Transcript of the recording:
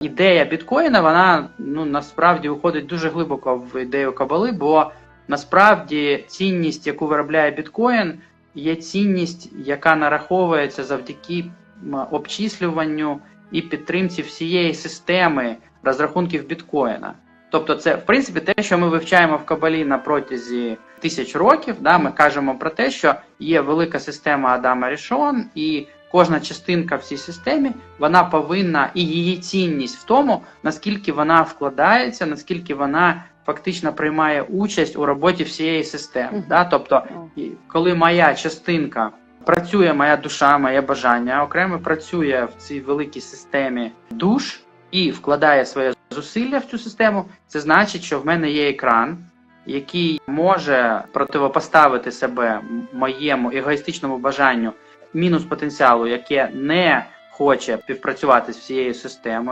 ідея біткоїна, вона ну насправді уходить дуже глибоко в ідею кабали, бо насправді цінність, яку виробляє біткоін, є цінність, яка нараховується завдяки обчислюванню і підтримці всієї системи розрахунків біткоїна. Тобто, це в принципі те, що ми вивчаємо в кабалі на протязі тисяч років. Да, ми кажемо про те, що є велика система Адама Рішон, і кожна частинка в цій системі вона повинна і її цінність в тому, наскільки вона вкладається, наскільки вона фактично приймає участь у роботі всієї системи. Мгм. Да? Тобто, коли моя частинка працює, моя душа, моє бажання окремо працює в цій великій системі душ і вкладає своє зусилля в цю систему, це значить, що в мене є екран, який може противопоставити себе моєму егоїстичному бажанню мінус потенціалу, яке не хоче співпрацювати з всією системою.